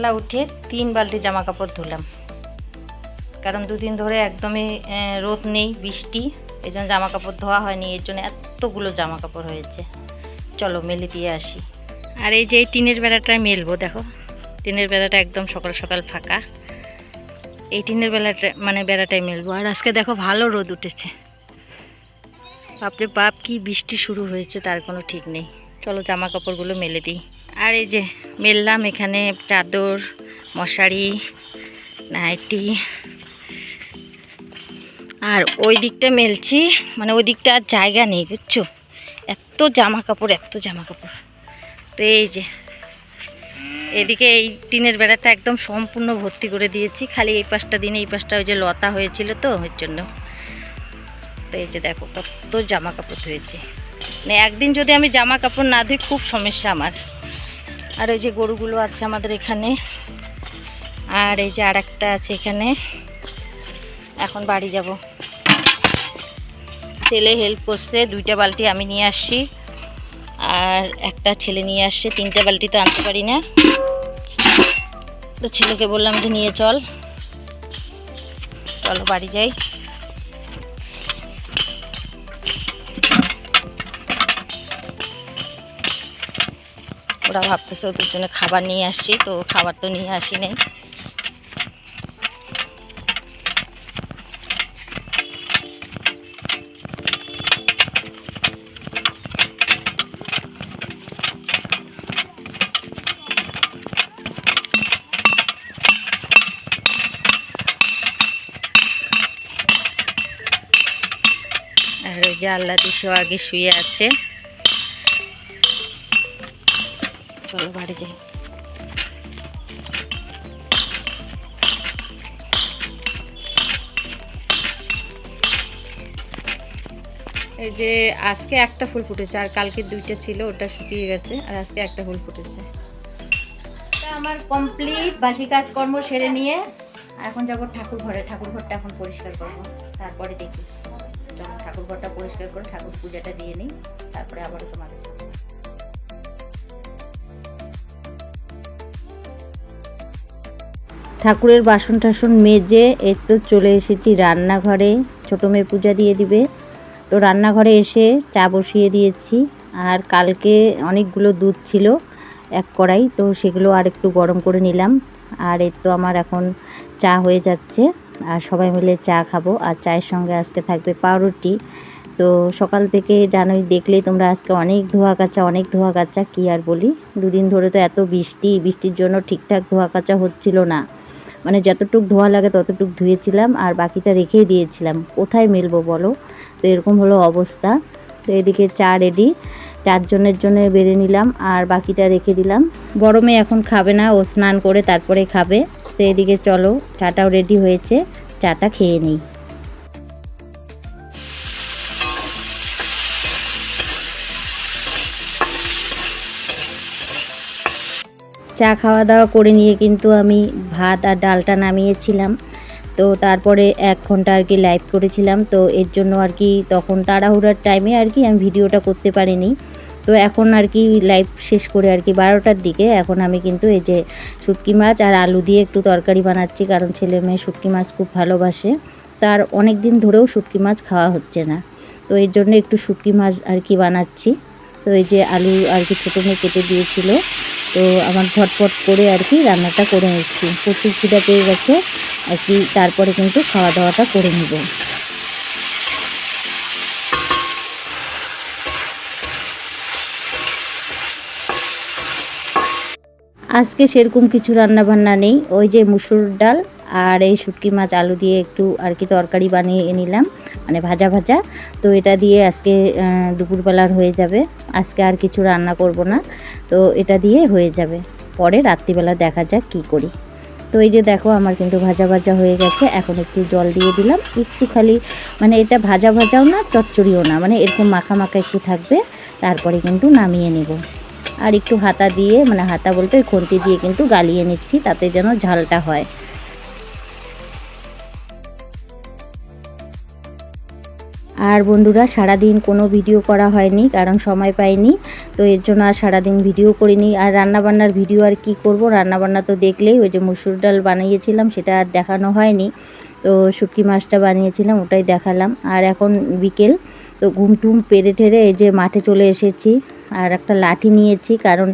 সকালবেলা উঠে তিন বালতি জামা কাপড় ধুলাম। কারণ দুদিন ধরে একদমই রোদ নেই, বৃষ্টি এই জন্য জামা কাপড় ধোয়া হয়নি, এর জন্য এতগুলো জামা কাপড় হয়েছে। চলো মেলে দিয়ে আসি। আর এই যে টিনের বেড়াটায় মেলবো, দেখো, টিনের বেড়াটা একদম সকাল সকাল ফাঁকা। এই টিনের বেলাটা মানে বেড়াটায় মেলবো। আর আজকে দেখো ভালো রোদ উঠেছে। বাপরে বাপ, কি বৃষ্টি শুরু হয়েছে, তার কোনো ঠিক নেই। চলো জামা কাপড়গুলো মেলে দিই। আর এই যে মেললাম এখানে চাদর, মশারি, নাইটি। আর ওই দিকটা মেলছি মানে ওই দিকটা আর জায়গা নেই, বুঝছ? এত জামা কাপড় এত জামা কাপড় তো এই যে, এদিকে এই টিনের বেড়াটা একদম সম্পূর্ণ ভর্তি করে দিয়েছি, খালি এই পাশটা দিনে, এই পাশটা ওই যে লতা হয়েছিল তো, ওই জন্য। তো এই যে দেখো, কত জামা কাপড় ধুয়েছে মানে একদিন যদি আমি জামা কাপড় না ধুই, খুব সমস্যা আমার। আর ওই যে গরুগুলো আছে আমাদের এখানে। আর এই যে আর একটা আছে এখানে। এখন বাড়ি যাব। ছেলে হেল্প করছে, দুইটা বালতি আমি নিয়ে আসছি। আর একটা ছেলে নিয়ে আসছে, তিনটা বালতি তো আনতে পারি না। তো ছেলেকে বললাম যে নিয়ে চল। চলো বাড়ি যাই। ওরা ভাবতেছে ওদের জন্য খাবার নিয়ে আসছি, তো খাবার তো নিয়ে আসি নাই। আর ওই যে আল্লাহ দিশো আগে শুয়ে আছে। চলো বাড়ি যাই। এই যে আজকে একটা ফুল ফুটেছে আর কালকে দুইটা ছিল ওটা শুকিয়ে গেছে আর আজকে একটা ফুল ফুটেছে। আমার কমপ্লিট বাসি কাজকর্ম সেরে নিয়ে এখন যাব ঠাকুর ঘরে ঠাকুর ঘরটা এখন পরিষ্কার করব। তারপরে দেখি। চলো ঠাকুর ঘরটা পরিষ্কার করে ঠাকুর পূজাটা দিয়ে নিই তারপরে আবার তোমাদের ঠাকুরের বাসন টাসন মেজে এর তো চলে এসেছি রান্নাঘরে। ছোটো মেয়ে পূজা দিয়ে দিবে। তো রান্নাঘরে এসে চা বসিয়ে দিয়েছি। আর কালকে অনেকগুলো দুধ ছিল এক কড়াই, তো সেগুলো আর একটু গরম করে নিলাম। আর এর তো আমার এখন চা হয়ে যাচ্ছে। আর সবাই মিলে চা খাব। আর চায়ের সঙ্গে আজকে থাকবে পাউরুটি। তো সকাল থেকে জানোই, দেখলেই তোমরা আজকে অনেক ধোয়া কাচা অনেক ধোয়া কাচা কী আর বলি? দুদিন ধরে তো এত বৃষ্টি। বৃষ্টির জন্য ঠিকঠাক ধোয়া কাচা হচ্ছিল না। মানে যতটুক ধোয়া লাগে ততটুক ধুয়েছিলাম আর বাকিটা রেখেই দিয়েছিলাম। কোথায় মেলবো বলো? তো এরকম হলো অবস্থা। তো এদিকে চা রেডি চারজনের জন্য বেড়ে নিলাম আর বাকিটা রেখে দিলাম। গরমে এখন খাবে না, ও স্নান করে তারপরে খাবে। তো এদিকে চলো, চাটাও রেডি হয়েছে, চাটা খেয়ে নিই। চা খাওয়া দাওয়া করে নিয়ে কিন্তু আমি ভাত আর ডালটা নামিয়েছিলাম। তো তারপরে এক ঘণ্টা আর কি লাইভ করেছিলাম। তো এর জন্য আর কি তখন তাড়াহুড়ার টাইমে আর কি আমি ভিডিওটা করতে পারিনি। তো এখন আর কি লাইভ শেষ করে আর কি বারোটার দিকে এখন আমি কিন্তু এই যে শুটকি মাছ আর আলু দিয়ে একটু তরকারি বানাচ্ছি, কারণ ছেলে মেয়ে শুটকি মাছ খুব ভালোবাসে। তার অনেক দিন ধরেও শুটকি মাছ খাওয়া হচ্ছে না। তো এর জন্য একটু শুটকি মাছ আর কি বানাচ্ছি। তো এই যে আলু আর কি ছোটো মেয়ে কেটে দিয়েছিল। তো আমার ঝটপট করে আর কি রান্নাটা করে নিচ্ছি। প্রচুর খিদা পেয়ে গেছে, আর কি তারপরে কিন্তু খাওয়া দাওয়াটা করে নেব। আজকে সেরকম কিছু রান্না বান্না নেই, ওই যে মুসুর ডাল আর এই শুটকি মাছ আলু দিয়ে একটু আর কি তরকারি বানিয়ে নিলাম মানে ভাজা ভাজা। তো এটা দিয়ে আজকে দুপুরবেলার হয়ে যাবে। আজকে আর কিছু রান্না করব না। তো এটা দিয়ে হয়ে যাবে। পরে রাত্রিবেলা দেখা যাক কি করি। তো এই যে দেখো, আমার কিন্তু ভাজা ভাজা হয়ে গেছে। এখন একটু জল দিয়ে দিলাম। একটু খালি মানে এটা ভাজা ভাজাও না, চচ্চড়িও না। মানে এরকম মাখা মাখা একটু থাকবে। তারপরে কিন্তু নামিয়ে নেব। আর একটু হাতা দিয়ে মানে হাতা বলতে খুন্তি দিয়ে কিন্তু গালিয়ে নিচ্ছি, তাতে যেন ঝালটা হয়। আর বন্ধুরা, সারাদিন কোনো ভিডিও করা হয়নি, কারণ সময় পাইনি, তো এর জন্য আর সারাদিন ভিডিও করিনি। আর রান্নাবান্নার ভিডিও আর কি করব? রান্নাবান্না তো দেখলেই ওই যে মুসুর ডাল বানিয়েছিলাম, সেটা আর দেখানো হয়নি। তো শুটকি মাছটা বানিয়েছিলাম, ওটাই দেখালাম। আর এখন বিকেল, তো ঘুম টুম পেরে ঠেরে এই যে মাঠে চলে এসেছি। আর একটা লাঠি নিয়েছি, কারণ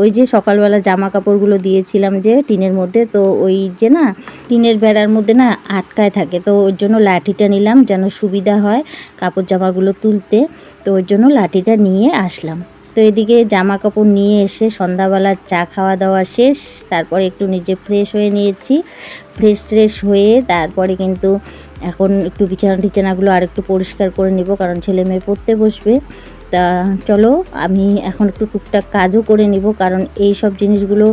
ওই যে সকালবেলা জামা কাপড়গুলো দিয়েছিলাম যে টিনের মধ্যে, তো ওই যে না, টিনের বেড়ার মধ্যে না আটকায় থাকে, তো ওই জন্য লাঠিটা নিলাম যেন সুবিধা হয় কাপড় জামাগুলো তুলতে, তো ওই জন্য লাঠিটা নিয়ে আসলাম। তো এদিকে জামা কাপড় নিয়ে এসে সন্ধ্যাবেলা চা খাওয়া দাওয়া শেষ, তারপরে একটু নিজে ফ্রেশ হয়ে নিয়েছি ফ্রেশ ট্রেশ হয়ে তারপরে কিন্তু এখন একটু বিছানা টিছানাগুলো আর একটু পরিষ্কার করে নিব, কারণ ছেলে মেয়ে পড়তে বসবে। তা চলো, আমি এখন একটু টুকটাক কাজও করে নিব, কারণ এই সব জিনিসগুলো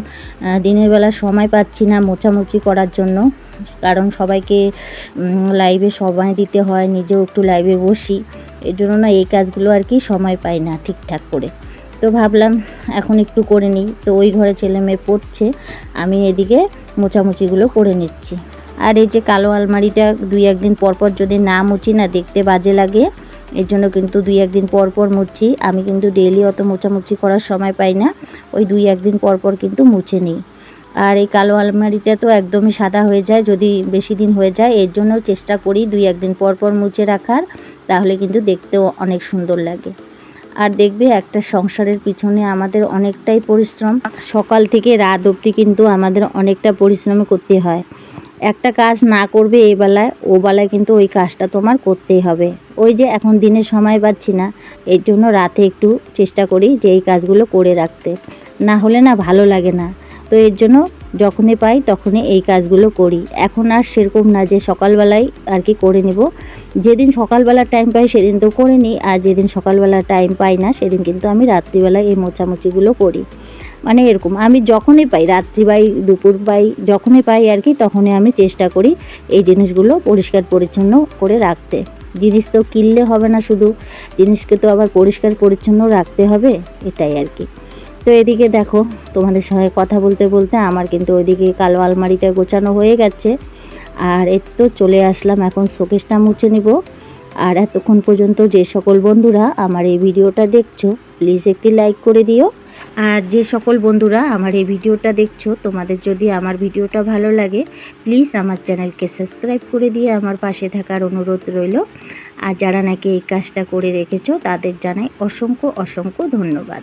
দিনের বেলা সময় পাচ্ছি না মোছামুছি করার জন্য। কারণ সবাইকে লাইভে সময় দিতে হয়, নিজেও একটু লাইভে বসি। এর জন্য না এই কাজগুলো আর কি সময় পাই না ঠিকঠাক করে। তো ভাবলাম এখন একটু করে নিই। তো ওই ঘরে ছেলে মেয়ে পড়ছে, আমি এদিকে মোছামুছিগুলো করে নিচ্ছি। আর এই যে কালো আলমারিটা দুই একদিন পর পর যদি না মুছি, না দেখতে বাজে লাগে, এর জন্য কিন্তু দুই একদিন পর পর মুছি। আমি কিন্তু ডেইলি অত মোছামুছি করার সময় পাই না, ওই দুই একদিন পর পর কিন্তু মুছে নিই। আর এই কালো আলমারিটা তো একদমই সাদা হয়ে যায়, যদি বেশি দিন হয়ে যায়, এর জন্য চেষ্টা করি দুই একদিন পর পর মুছে রাখার, তাহলে কিন্তু দেখতেও অনেক সুন্দর লাগে। আর দেখবে একটা সংসারের পিছনে আমাদের অনেকটাই পরিশ্রম। সকাল থেকে রাত অবধি কিন্তু আমাদের অনেকটা পরিশ্রম করতে হয়। একটা কাজ না করবে এই বেলায়, ও বেলায় কিন্তু ওই কাজটা তোমার করতেই হবে। ওই যে এখন দিনে সময় পাচ্ছি না, এর জন্য রাতে একটু চেষ্টা করি যে এই কাজগুলো করে রাখতে। না হলে না ভালো লাগে না। তো এর জন্য যখনই পাই তখনই এই কাজগুলো করি। এখন আর সেরকম না যে সকালবেলায় আর কি করে নেব। যেদিন সকালবেলা টাইম পাই সেদিন তো করে নিই, আর যেদিন সকালবেলা টাইম পাই না সেদিন কিন্তু আমি রাত্রিবেলায় এই মোছামুছিগুলো করি। মানে এরকম। আমি যখনই পাই, রাত্রি পাই, দুপুর পাই, যখনই পাই আর কি, তখনই আমি চেষ্টা করি এই জিনিসগুলো পরিষ্কার পরিচ্ছন্ন করে রাখতে। জিনিস তো কিনলে হবে না শুধু, জিনিসকে তো আবার পরিষ্কার পরিচ্ছন্ন রাখতে হবে, এটাই আর কি। তো এদিকে দেখো, তোমাদের সঙ্গে কথা বলতে বলতে আমার কিন্তু ওইদিকে কালো আলমারিটা গোছানো হয়ে গেছে। আর এর তো চলে আসলাম, এখন শোকেসটা মুছে নিব। আর এতক্ষণ পর্যন্ত যে সকল বন্ধুরা আমার এই ভিডিওটা দেখছ প্লিজ একটি লাইক করে দিও। আর যে সকল বন্ধুরা আমার এই ভিডিওটা দেখছ, তোমাদের যদি আমার ভিডিওটা ভালো লাগে প্লিজ আমার চ্যানেলকে সাবস্ক্রাইব করে দিয়ে আমার পাশে থাকার অনুরোধ রইল। আর যারা নাকি এই কাজটা করে রেখেছো, তাদের জানাই অসংখ্য অসংখ্য ধন্যবাদ।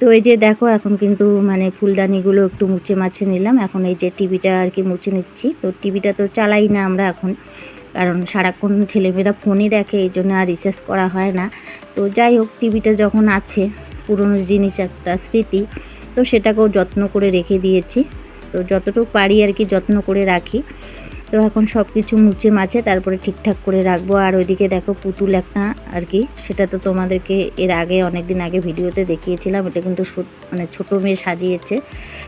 তো এই যে দেখো, এখন কিন্তু মানে ফুলদানিগুলো একটু মুছে মাছে নিলাম। এখন এই যে টিভিটা আর কি মুছে নিচ্ছি। তো টিভিটা তো চালাই না আমরা এখন, কারণ সারাক্ষণ ছেলেমেয়েরা ফোনে দেখে, এই জন্য আর রিচার্জ করা হয় না। তো যাই হোক, টিভিটা যখন আছে পুরনো জিনিস একটা স্মৃতি, তো সেটাকেও যত্ন করে রেখে দিয়েছি। তো যতটুকু পারি আর কি যত্ন করে রাখি। তো এখন সব কিছু মুছে মাছে তারপরে ঠিকঠাক করে রাখব। আর ওইদিকে দেখো পুতুল একটা আর কি, সেটা তো তোমাদেরকে এর আগে অনেক দিন আগে ভিডিওতে দেখিয়েছিলাম। এটা কিন্তু মানে ছোটো মেয়ে সাজিয়েছে।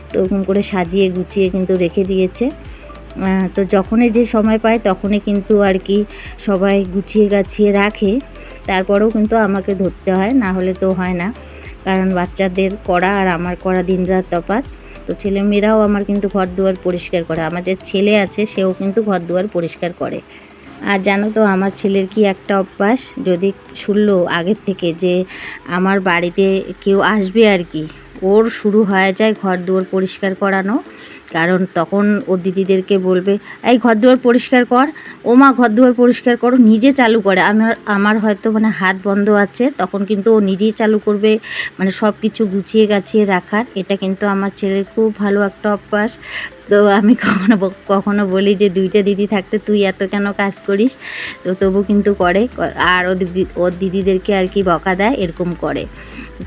তো ওরকম করে সাজিয়ে গুছিয়ে কিন্তু রেখে দিয়েছে। তো যখনই যে সময় পায় তখনই কিন্তু আর কি সবাই গুছিয়ে গাছিয়ে রাখে। তারপরেও কিন্তু আমাকে ধরতে হয়, না হলে তো হয় না। কারণ বাচ্চাদের করা আর আমার করা দিন রাত তফাত তো ছেলেমেয়েরাও আমার কিন্তু ঘর দুয়ার পরিষ্কার করে। আমার যে ছেলে আছে, সেও কিন্তু ঘর দুয়ার পরিষ্কার করে। আর জানো তো, আমার ছেলের কি একটা অভ্যাস? যদি শুনলো আগের থেকে যে আমার বাড়িতে কেউ আসবে আর কি, ওর শুরু হয়ে যায় ঘর দুয়ার পরিষ্কার করানো। কারণ তখন ও দিদিদেরকে বলবে, এই ঘর দুয়ার পরিষ্কার কর, ও মা ঘর দুয়ার পরিষ্কার করো, নিজে চালু করে। আমার আমার হয়তো মানে হাত বন্ধ আছে, তখন কিন্তু ও নিজেই চালু করবে মানে সব কিছু গুছিয়ে গাছিয়ে রাখার। এটা কিন্তু আমার ছেলের খুব ভালো একটা অভ্যাস। তো আমি কখনো কখনো বলি যে দুইটা দিদি থাকতে তুই এত কেন কাজ করিস? তো তবু কিন্তু করে। আর ও দিদি ওর দিদিদেরকে আর কি বকা দেয়, এরকম করে।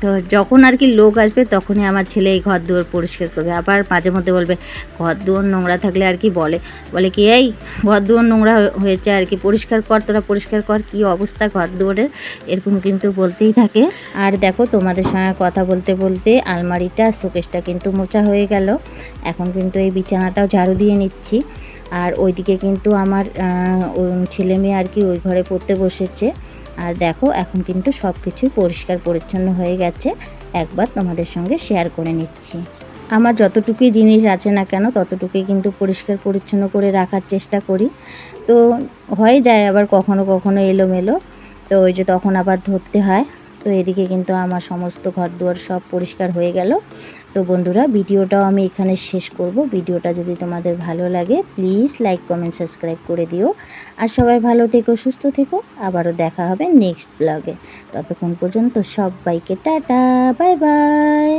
তো যখন আর কি লোক আসবে, তখনই আমার ছেলে এই ঘর দুয়ার পরিষ্কার করবে। আবার মাঝে মধ্যে বলবে ঘর দুয়ার নোংরা থাকলে আর কি বলে। বলে কি, এই ঘর দুয়ার নোংরা হয়েছে আর কি, পরিষ্কার কর, তোরা পরিষ্কার কর, কি অবস্থা ঘর দুয়ারের এরকম কিন্তু বলতেই থাকে। আর দেখো, তোমাদের সঙ্গে কথা বলতে বলতে আলমারিটা, শোকেসটা কিন্তু মোচা হয়ে গেল। এখন কিন্তু এই বিছানাটাও ঝাড়ু দিয়ে নিচ্ছি। আর ওইদিকে কিন্তু আমার ছেলে মেয়ে আর কি ওই ঘরে পড়তে বসেছে। আর দেখো, এখন কিন্তু সব কিছুই পরিষ্কার পরিচ্ছন্ন হয়ে গেছে। একবার তোমাদের সঙ্গে শেয়ার করে নিচ্ছি। আমার যতটুকুই জিনিস আছে না কেন, ততটুকুই কিন্তু পরিষ্কার পরিচ্ছন্ন করে রাখার চেষ্টা করি। তো হয়ে যায় আবার কখনো কখনো এলোমেলো। তো ওই যে তখন আবার ধরতে হয়। তো এদিকে কিন্তু আমার সমস্ত ঘর দুয়ার সব পরিষ্কার হয়ে গেল। তো বন্ধুরা, ভিডিওটাও আমি এখানে শেষ করব। ভিডিওটা যদি তোমাদের ভালো লাগে প্লিজ লাইক কমেন্ট সাবস্ক্রাইব করে দিও। আর সবাই ভালো থেকো, সুস্থ থেকো। আবারও দেখা হবে নেক্সট ব্লগে ততক্ষণ পর্যন্ত সব সবাইকে টাটা বাই বাই